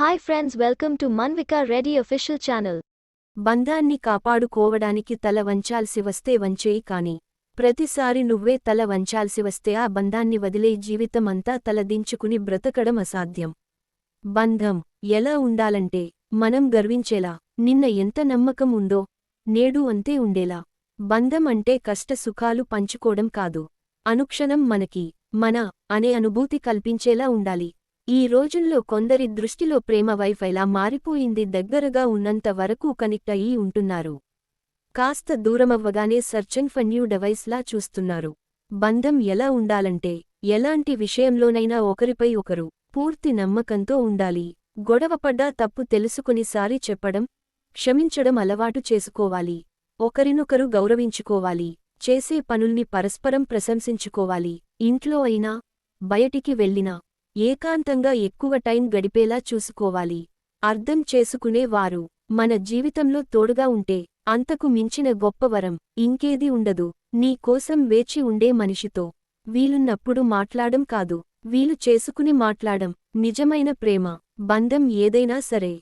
Hi friends welcome to Manvika Reddy official channel బంధాన్ని కాపాడుకోవడానికి తల వంచాల్సి వస్తే వంచేయి కాని ప్రతిసారి నువ్వే తల వంచాల్సి వస్తే ఆ బంధాన్ని వదిలే జీవితమంతా తలదించుకుని బ్రతకడం అసాధ్యం. బంధం ఎలా ఉండాలంటే మనం గర్వించేలా నిన్న ఎంత నమ్మకం ఉందో నేడు అంతే ఉండేలా. బంధం అంటే కష్ట సుఖాలు పంచుకోవడం కాదు. అనుక్షణం మనకి మన అనే అనుభూతి కల్పించేలా ఉండాలి. ఈ రోజుల్లో కొందరి దృష్టిలో ప్రేమ వైఫైలా మారిపోయింది దగ్గరగా ఉన్నంత వరకు కనెక్ట్ అయ్యి ఉంటున్నారు. కాస్త దూరమవ్వగానే సర్చింగ్ ఫర్ న్యూ డివైస్లా చూస్తున్నారు. బంధం ఎలా ఉండాలంటే ఎలాంటి విషయంలోనైనా ఒకరిపై ఒకరు పూర్తి నమ్మకంతో ఉండాలి. గొడవపడ్డా తప్పు తెలుసుకుని సారి చెప్పడం క్షమించడం అలవాటు చేసుకోవాలి. ఒకరినొకరు గౌరవించుకోవాలి. చేసే పనుల్ని పరస్పరం ప్రశంసించుకోవాలి. ఇంట్లో అయినా బయటికి వెళ్ళినా ఏకాంతంగా ఎక్కువ టైం గడిపేలా చూసుకోవాలి. అర్థం చేసుకునేవారు మన జీవితంలో తోడుగా ఉంటే అంతకు మించిన గొప్ప వరం ఇంకేది ఉండదు. నీ కోసం వేచి ఉండే మనిషితో వీలున్నప్పుడు మాట్లాడం కాదు. వీలు చేసుకుని మాట్లాడం నిజమైన ప్రేమ బంధం ఏదైనా సరే.